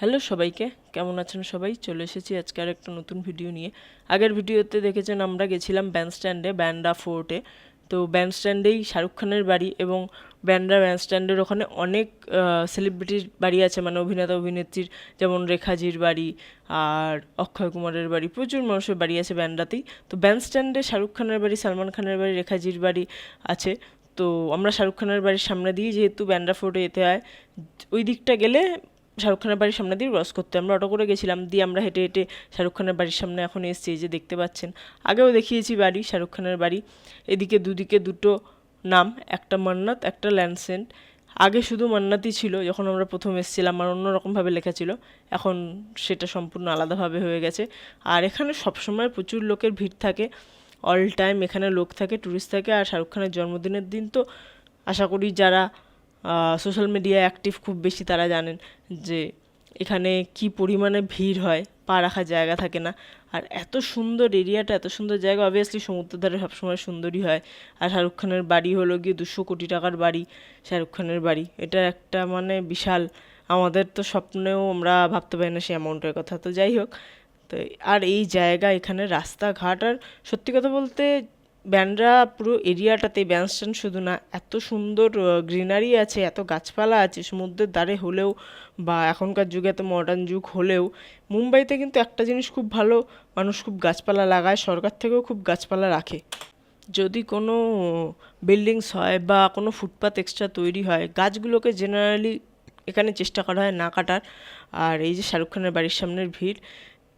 Hello সবাইকে, কেমন আছেন সবাই? চলে এসেছি আজকে আর একটা নতুন ভিডিও নিয়ে। আগের ভিডিওতে দেখেছেন আমরা গেছিলাম ব্যান্ডস্ট্যান্ডে ব্যান্ডা ফোর্টে তো ব্যান্ডস্ট্যান্ডেই শাহরুখ খানের বাড়ি এবং ব্যান্ডা ব্যান্ডস্ট্যান্ডের ওখানে অনেক সেলিব্রিটির বাড়ি আছে। মানে অভিনেতা, অভিনেত্রীর যেমন রেখাজির বাড়ি আর অক্ষয় কুমারের বাড়ি, প্রচুর মানুষের বাড়ি আছে ব্যান্ডাতেই তো ব্যান্ডস্ট্যান্ডে শাহরুখ খানের বাড়ি, সালমান খানের বাড়ি, রেখাজির বাড়ি আছে। তো আমরা শাহরুখ খানের বাড়ির সামনে দিয়ে যেহেতু ব্যান্ডা ফোর্টে যেতে হয়, ওই দিকটা গেলে শাহরুখ খানের বাড়ির সামনে দিয়ে ক্রস করতে। আমরা অটো করে গেছিলাম, দিয়ে আমরা হেঁটে হেঁটে শাহরুখ খানের বাড়ির সামনে এখন এসেছি যে দেখতে পাচ্ছেন। আগেও দেখিয়েছি বাড়ি, শাহরুখ খানের বাড়ি। এদিকে দুদিকে দুটো নাম, একটা মান্নাত, একটা ল্যান্ডসেন্ট আগে শুধু মান্নাতই ছিল, যখন আমরা প্রথম এসেছিলাম, আর অন্যরকমভাবে লেখা ছিল। এখন সেটা সম্পূর্ণ আলাদাভাবে হয়ে গেছে। আর এখানে সবসময় প্রচুর লোকের ভিড় থাকে অল টাইম এখানে লোক থাকে ট্যুরিস্ট থাকে, আর শাহরুখ খানের জন্মদিনের দিন তো আশা করি যারা সোশ্যাল মিডিয়ায় অ্যাক্টিভ খুব বেশি তারা জানেন যে এখানে কি পরিমাণে ভিড় হয়, পা রাখার জায়গা থাকে না। আর এত সুন্দর এরিয়াটা, এত সুন্দর জায়গা অবভিয়াসলি সমুদ্র ধারে সবসময় সুন্দরই হয়। আর শাহরুখ খানের বাড়ি হলো গিয়ে দুশো কোটি টাকার বাড়ি, শাহরুখ খানের বাড়ি। এটা একটা মানে বিশাল, আমাদের তো স্বপ্নেও আমরা ভাবতে পারি না সেই অ্যামাউন্টের কথা। তো যাই হোক, তো আর এই জায়গা, এখানে রাস্তাঘাট, আর সত্যি কথা বলতে ব্যান্ডরা পুরো এরিয়াটাতে ব্যান্ডস্ট্যান্ড শুধু না, এত সুন্দর গ্রিনারি আছে, এত গাছপালা আছে, সমুদ্রের ধারে হলেও বা এখনকার যুগে এত মডার্ন যুগ হলেও, মুম্বাইতে কিন্তু একটা জিনিস খুব ভালো, মানুষ খুব গাছপালা লাগায়, সরকার থেকেও খুব গাছপালা রাখে। যদি কোনো বিল্ডিংস হয় বা কোনো ফুটপাথ এক্সট্রা তৈরি হয়, গাছগুলোকে জেনারেলি এখানে চেষ্টা করা হয় না কাটার। আর এই যে শাহরুখ খানের বাড়ির সামনের ভিড়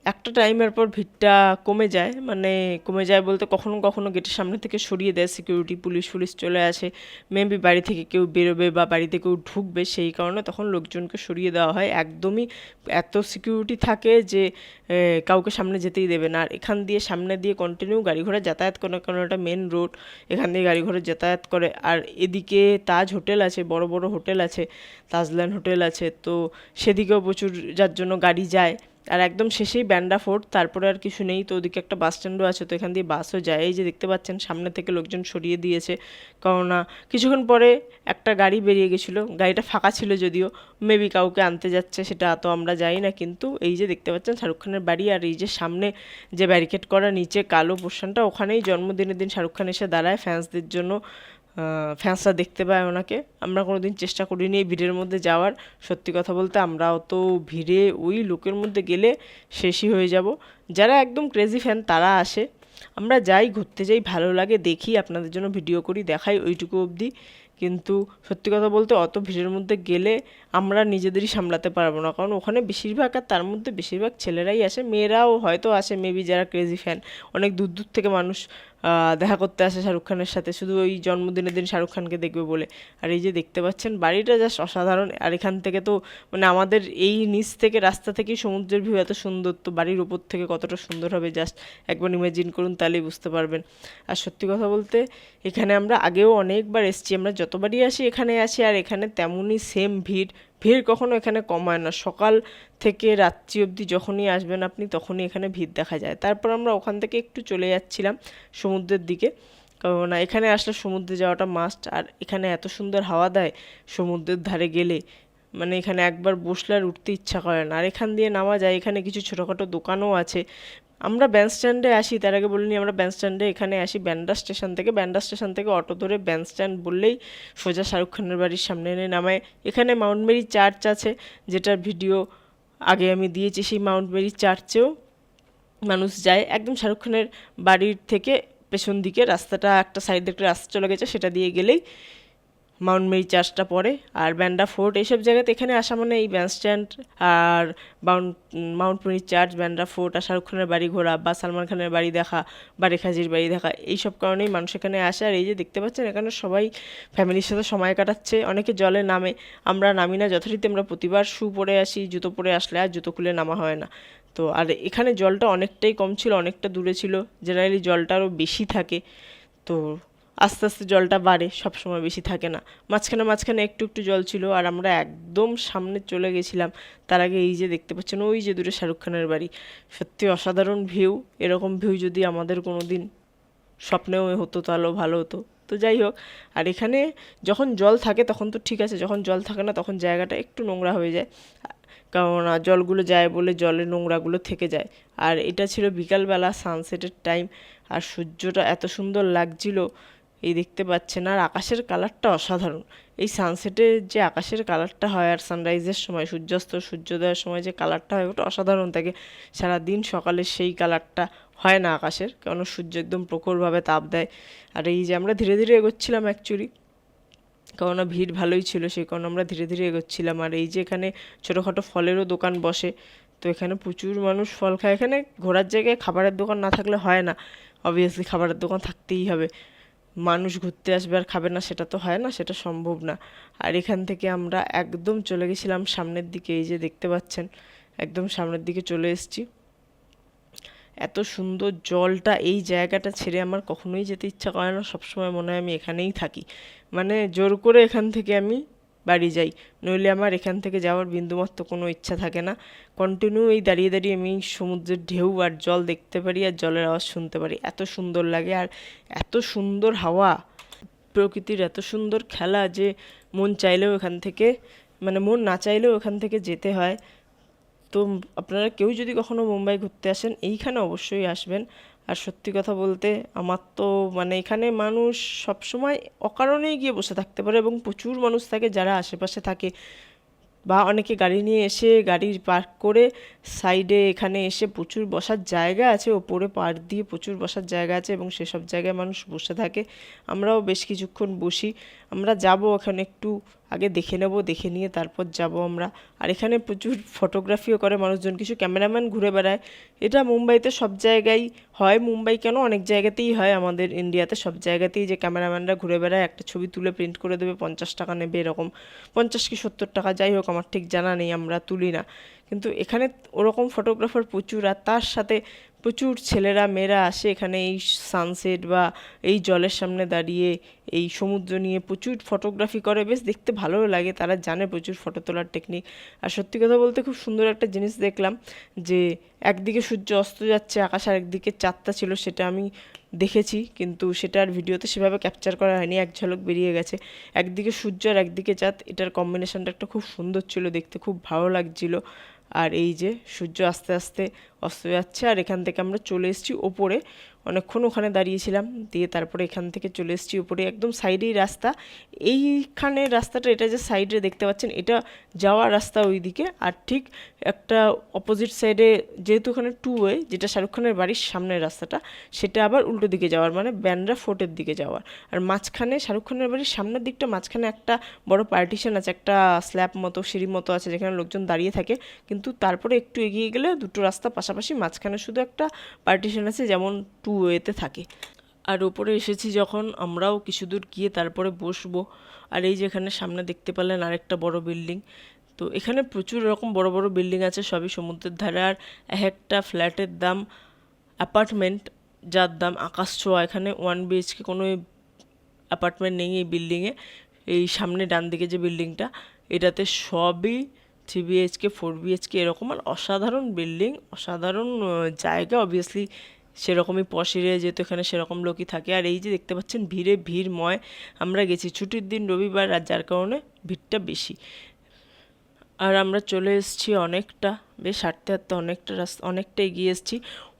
একটা টাইমের পর ভিড়টা কমে যায় মানে কমে যায় বলতে কখনো কখনো গেটের সামনে থেকে সরিয়ে দেয় সিকিউরিটি পুলিশ ফুলিশ চলে আসে। মেবি বাড়ি থেকে কেউ বেরোবে বা বাড়িতে কেউ ঢুকবে, সেই কারণে তখন লোকজনকে সরিয়ে দেওয়া হয়। একদমই এত সিকিউরিটি থাকে যে কাউকে সামনে যেতেই দেবে না। আর এখান দিয়ে সামনে দিয়ে কন্টিনিউ গাড়ি ঘোড়া যাতায়াত করে, কারণ এটা মেন রোড এখান দিয়ে গাড়ি ঘোড়া যাতায়াত করে। আর এদিকে তাজ হোটেল আছে, বড় বড় হোটেল আছে তাজল্যান্ড হোটেল আছে, তো সেদিকেও প্রচুর যার জন্য গাড়ি যায়। আর একদম শেষেই ব্যান্ডা ফোর্ট, তারপরে আর কিছু নেই, তো ওদিকে একটা বাস স্ট্যান্ডও আছে, তো এখান দিয়ে বাসও যায়। এই যে দেখতে পাচ্ছেন, সামনে থেকে লোকজন সরিয়ে দিয়েছে কেননা কিছুক্ষণ পরে একটা গাড়ি বেরিয়ে গেছিল। গাড়িটা ফাঁকা ছিল যদিও মেবি কাউকে আনতে যাচ্ছে, সেটা তো আমরা যাই না, কিন্তু এই যে দেখতে পাচ্ছেন, শাহরুখ খানের বাড়ি, আর এই যে সামনে যে ব্যারিকেড করা, নিচে কালো পোর্শনটা ওখানেই জন্মদিনের দিন শাহরুখ খান এসে দাঁড়ায় ফ্যান্সদের জন্য। ফ্যান্সরা দেখতে পায় ওনাকে। আমরা কোনো দিন চেষ্টা করিনি এই ভিড়ের মধ্যে যাওয়ার। সত্যি কথা বলতে আমরা তো ভিড়ে ওই লোকের মধ্যে গেলে শেষই হয়ে যাব। যারা একদম ক্রেজি ফ্যান তারা আসে। আমরা যাই, ঘুরতে যাই, ভালো লাগে, দেখি, আপনাদের জন্য ভিডিও করি, দেখাই, ওইটুকু অবধি। কিন্তু সত্যি কথা বলতে অত ভিড়ের মধ্যে গেলে আমরা নিজেদেরই সামলাতে পারব না। কারণ ওখানে বেশিরভাগ আর তার মধ্যে বেশিরভাগ ছেলেরাই আসে, মেয়েরাও হয়তো আসে মেবি যারা ক্রেজি ফ্যান অনেক দূর দূর থেকে মানুষ দেখা করতে আসে শাহরুখ খানের সাথে। শুধু ওই জন্মদিনের দিন শাহরুখ খানকে দেখবে বলে। আর এই যে দেখতে পাচ্ছেন, বাড়িটা জাস্ট অসাধারণ। আর এখান থেকে তো মানে আমাদের এই নিচ থেকে রাস্তা থেকেই সমুদ্রের ভিউ এত সুন্দর। তো বাড়ির উপর থেকে কতটা সুন্দর হবে জাস্ট একবার ইমাজিন করুন, তাহলেই বুঝতে পারবেন। আর সত্যি কথা বলতে, এখানে আমরা আগেও অনেকবার এসেছি। আমরা যতবারই আসি, এখানে আসি, আর এখানে তেমনই সেম ভিড়। ভিড় কখনো এখানে কমায় না। সকাল থেকে রাত্রি অবধি যখনই আসবেন আপনি, তখনই এখানে ভিড় দেখা যায়। তারপর আমরা ওখান থেকে একটু চলে যাচ্ছিলাম সমুদ্রের দিকে। কারণ এখানে আসলে সমুদ্রে যাওয়াটা মাস্ট আর এখানে এত সুন্দর হাওয়া দেয় সমুদ্রের ধারে গেলে। মানে এখানে একবার বসলে আর উঠতে ইচ্ছা করে না। আর এখান দিয়ে নামা যায়, এখানে কিছু ছোটোখাটো দোকানও আছে। আমরা ব্যান্ড স্ট্যান্ডে আসি, তার আগে বলিনি আমরা ব্যান্ড স্ট্যান্ডে এখানে আসি, ব্যান্ডা স্টেশন থেকে। ব্যান্ডা স্টেশন থেকে অটো ধরে ব্যান্ড স্ট্যান্ড বললেই সোজা শাহরুখ খানের বাড়ির সামনে এনে নামায়। এখানে মাউন্ট মেরি চার্চ আছে, যেটার ভিডিও আগে আমি দিয়েছি, সেই মাউন্ট মেরি চার্চেও মানুষ যায়। একদম শাহরুখ খানের বাড়ির থেকে পেছন দিকে রাস্তাটা, একটা সাইড একটা রাস্তা চলে গেছে, সেটা দিয়ে গেলেই মাউন্ট মেরি চার্চটা পড়ে। আর ব্যান্ডা ফোর্ট এইসব জায়গাতে এখানে আসা মানে এই ব্যান্ড স্ট্যান্ড আর mount mount Mary church, Bandra fort আর শাহরুখ খানের বাড়ি ঘোরা বা সালমান খানের বাড়ি দেখা বা রেখাজির বাড়ি দেখা, এইসব কারণেই মানুষ এখানে আসে। আর এই যে দেখতে পাচ্ছেন, এখানে সবাই ফ্যামিলির সাথে সময় কাটাচ্ছে, অনেকে জলে নামে। আমরা নামি না, যথারীতি আমরা প্রতিবার শু পরে আসি, জুতো পরে আসলে আর জুতো খুলে নামা হয় না। তো আর এখানে জলটা অনেকটাই কম ছিল, অনেকটা দূরে ছিল। জেনারেলি জলটা আরও বেশি থাকে। তো আস্তে আস্তে জলটা বাড়ে সব সময় বেশি থাকে না। মাঝখানে মাঝখানে একটু একটু জল ছিল আর আমরা একদম সামনে চলে গেছিলাম। তার আগে এই যে দেখতে পাচ্ছেন, ওই যে দূরে শাহরুখ খানের বাড়ি। সত্যি অসাধারণ ভিউ, এরকম ভিউ যদি আমাদের কোনো দিন স্বপ্নেও হতো তাহলেও ভালো হতো। তো যাই হোক, আর এখানে যখন জল থাকে তখন তো ঠিক আছে, যখন জল থাকে না তখন জায়গাটা একটু নোংরা হয়ে যায়। কারণ জলগুলো যায় বলে জলের নোংরাগুলো থেকে যায়। আর এটা ছিল বিকালবেলা সানসেটের টাইম আর সূর্যটা এত সুন্দর লাগছিল। এই দেখতে পাচ্ছেন, আর আকাশের কালারটা অসাধারণ। এই সানসেটের যে আকাশের কালারটা হয় আর সানরাইজের সময়, সূর্যাস্ত, সূর্যোদয়ের সময় যে কালারটা হয়, ওটা অসাধারণ থাকে। সারাদিন সকালে সেই কালারটা হয় না আকাশের কারণ সূর্য একদম প্রখরভাবে তাপ দেয়। আর এই যে আমরা ধীরে ধীরে এগোচ্ছিলাম অ্যাকচুয়ালি কেননা ভিড় ভালোই ছিল, সেই কারণে আমরা ধীরে ধীরে এগোচ্ছিলাম। আর এই যে এখানে ছোটোখাটো ফলেরও দোকান বসে, তো এখানে প্রচুর মানুষ ফল খায়। এখানে ঘোরার জায়গায় খাবারের দোকান না থাকলে হয় না। অবভিয়াসলি খাবারের দোকান থাকতেই হবে। মানুষ ঘুরতে আসবে আর খাবে না, সেটা তো হয় না, সেটা সম্ভব না। আর এখান থেকে আমরা একদম চলে গেছিলাম সামনের দিকে, এই যে দেখতে পাচ্ছেন, একদম সামনের দিকে চলে এসেছি। এত সুন্দর জলটা, এই জায়গাটা ছেড়ে আমার কখনোই যেতে ইচ্ছা করে না, সবসময় মনে হয় আমি এখানেই থাকি। মানে জোর করে এখান থেকে আমি বাড়ি যাই। নইলে আমার এখান থেকে যাওয়ার বিন্দুমাত্র কোনো ইচ্ছা থাকে না। কন্টিনিউ এই দাঁড়িয়ে দাঁড়িয়ে আমি সমুদ্রের ঢেউ আর জল দেখতে পারি আর জলের আওয়াজ শুনতে পারি। এত সুন্দর লাগে আর এত সুন্দর হাওয়া। প্রকৃতির এত সুন্দর খেলা যে মন চাইলেও এখান থেকে মানে মন না চাইলেও এখান থেকে যেতে হয়। তো আপনারা কেউ যদি কখনো মুম্বাই ঘুরতে আসেন, এইখানে অবশ্যই আসবেন। আর সত্যি কথা বলতে আমার তো মানে এখানে মানুষ সবসময় অকারণেই গিয়ে বসে থাকতে পারে এবং প্রচুর মানুষ থাকে যারা আশেপাশে থাকে বা অনেকে গাড়ি নিয়ে এসে গাড়ি পার্ক করে সাইডে এখানে এসে প্রচুর বসার জায়গা আছে, ওপরে পার দিয়ে প্রচুর বসার জায়গা আছে এবং সেসব জায়গায় মানুষ বসে থাকে। আমরাও বেশ কিছুক্ষণ বসি। আমরা যাব ওখানে একটু আগে দেখে নেব, দেখে নিয়ে তারপর যাব আমরা। আর এখানে প্রচুর ফটোগ্রাফিও করে মানুষজন, কিছু ক্যামেরাম্যান ঘুরে বেড়ায়। এটা মুম্বাইতে সব জায়গায় হয়। মুম্বাই কেন? অনেক জায়গাতেই হয় আমাদের ইন্ডিয়াতে সব জায়গাতেই যে ক্যামেরাম্যানরা ঘুরে বেড়ায়। একটা ছবি তুলে প্রিন্ট করে দেবে, পঞ্চাশ টাকা নেবে এরকম। পঞ্চাশ কি সত্তর টাকা? যাই হোক, আমার ঠিক জানা নেই, আমরা তুলি না। কিন্তু এখানে ওরকম ফটোগ্রাফার প্রচুর আর তার সাথে প্রচুর ছেলেরা, মেয়েরা আসে এখানে এই সানসেট বা এই জলের সামনে দাঁড়িয়ে, এই সমুদ্র নিয়ে প্রচুর ফটোগ্রাফি করে। বেশ দেখতে ভালোও লাগে, তারা জানে প্রচুর ফটো তোলার টেকনিক আর সত্যি কথা বলতে খুব সুন্দর একটা জিনিস দেখলাম যে, একদিকে সূর্য অস্ত যাচ্ছে, আকাশ আর একদিকে চাঁদটা ছিল সেটা আমি দেখেছি, কিন্তু সেটা আর ভিডিওতে সেভাবে ক্যাপচার করা হয়নি, এক ঝলক বেরিয়ে গেছে। একদিকে সূর্য আর একদিকে চাঁদ, এটার কম্বিনেশনটা একটা খুব সুন্দর ছিল দেখতে, খুব ভালো লাগছিল। আর এই যে সূর্য আস্তে আস্তে অস্ত যাচ্ছে, আর এখান থেকে আমরা চলে এসেছি ওপরে। অনেকক্ষণ ওখানে দাঁড়িয়েছিলাম, দিয়ে তারপরে এখান থেকে চলে এসেছি উপরে, একদম সাইডেই রাস্তা। এইখানের রাস্তাটা, এটা যে সাইডে দেখতে পাচ্ছেন, এটা যাওয়ার রাস্তা ওই দিকে আর ঠিক একটা অপোজিট সাইডে যেহেতু ওখানে টু ওয়ে যেটা শাহরুখ খানের বাড়ির সামনের রাস্তাটা, সেটা আবার উল্টো দিকে যাওয়ার মানে ব্যান্ড্রা ফোর্টের দিকে যাওয়ার। আর মাঝখানে শাহরুখ খানের বাড়ির সামনের দিকটা মাঝখানে একটা বড় পার্টিশন আছে, একটা স্ল্যাব মতো, সিঁড়ি মতো আছে, যেখানে লোকজন দাঁড়িয়ে থাকে। কিন্তু তারপরে একটু এগিয়ে গেলে দুটো রাস্তা পাশাপাশি, মাঝখানে শুধু একটা পার্টিশন আছে, যেমন টু ওয়েতে থাকে। আর ওপরে এসেছি যখন আমরাও কিছু দূর গিয়ে তারপরে বসবো। আর এই যেখানে সামনে দেখতে পেলেন আরেকটা বড় বিল্ডিং। তো এখানে প্রচুর এরকম বড় বড় বিল্ডিং আছে, সবই সমুদ্রের ধারে। আর এক একটা ফ্ল্যাটের দাম, অ্যাপার্টমেন্ট, যার দাম আকাশ ছোঁয়া। এখানে ওয়ান বিএইচকে কোনো অ্যাপার্টমেন্ট নেই এই বিল্ডিংয়ে। এই সামনে ডান দিকে যে বিল্ডিংটা, এটাতে সবই থ্রি বিএইচকে ফোর বিএইচকে এরকম। আর অসাধারণ বিল্ডিং, অসাধারণ জায়গা অবভিয়াসলি সেরকমই পশ এরিয়া যেহেতু এখানে সেরকম লোকই থাকে। আর এই যে দেখতে পাচ্ছেন ভিড়ে ভিড়ময় আমরা গেছি। ছুটির দিন রবিবার আর যার কারণে ভিড়টা বেশি। আর আমরা চলে এসেছি অনেকটা, বেশ হাঁটতে হাঁটতে অনেকটা রাস্তা, অনেকটা এগিয়ে এসেছি।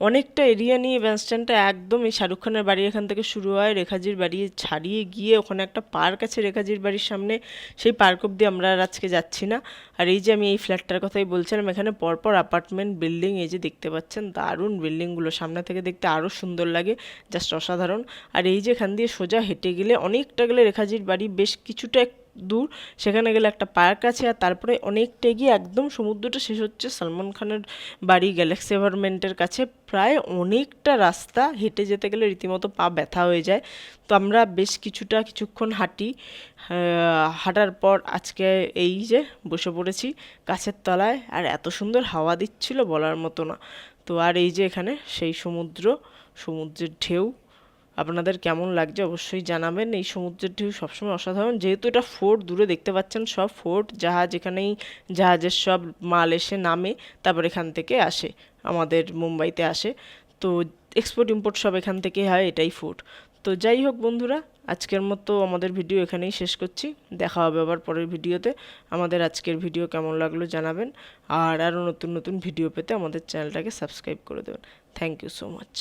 অনেকটা এরিয়া নিয়ে ব্যাস স্ট্যান্ডটা একদম এই শাহরুখ খানের বাড়ি এখান থেকে শুরু হয়, রেখাজির বাড়ি ছাড়িয়ে গিয়ে ওখানে একটা পার্ক আছে রেখাজির বাড়ির সামনে। সেই পার্ক অব্দি আমরা আর আজকে যাচ্ছি না। আর এই যে আমি এই ফ্ল্যাটটার কথাই বলছিলাম, এখানে পরপর অ্যাপার্টমেন্ট বিল্ডিং এই যে দেখতে পাচ্ছেন, দারুণ বিল্ডিংগুলো সামনে থেকে দেখতে আরও সুন্দর লাগে জাস্ট অসাধারণ। আর এই যে এখান দিয়ে সোজা হেঁটে গেলে অনেকটা গেলে রেখাজির বাড়ি বেশ কিছুটা দূর, সেখানে গেলে একটা পার্ক আছে আর তারপরে অনেকটা গিয়ে একদম সমুদ্রটা শেষ হচ্ছে সালমান খানের বাড়ি গ্যালাক্সি এভারমেন্টের কাছে। প্রায় অনেকটা রাস্তা হেঁটে যেতে গেলে রীতিমতো পা ব্যথা হয়ে যায়। তো আমরা বেশ কিছুটা কিছুক্ষণ হাঁটি হাঁটার পর আজকে এই যে বসে পড়েছি গাছের তলায় আর এত সুন্দর হাওয়া দিচ্ছিল বলার মতো না। তো আর এই যে এখানে সেই সমুদ্র, সমুদ্রের ঢেউ আপনাদের কেমন লাগছে অবশ্যই জানাবেন। এই সমুদ্রের ঢেউ সবসময় অসাধারণ। যেহেতু এটা ফোর্ট, দূরে দেখতে পাচ্ছেন সব ফোর্ট, জাহাজ এখানেই, জাহাজের সব মাল এসে নামে, তারপর এখান থেকে আসে, আমাদের মুম্বাইতে আসে। তো এক্সপোর্ট ইম্পোর্ট সব এখান থেকে হয়, এটাই ফোর্ট। তো যাই হোক বন্ধুরা, আজকের মতো আমাদের ভিডিও এখানেই শেষ করছি। দেখা হবে আবার পরের ভিডিওতে। আমাদের আজকের ভিডিও কেমন লাগল জানাবেন। আর আরও নতুন নতুন ভিডিও পেতে আমাদের চ্যানেলটাকে সাবস্ক্রাইব করে দেবেন। Thank you so much.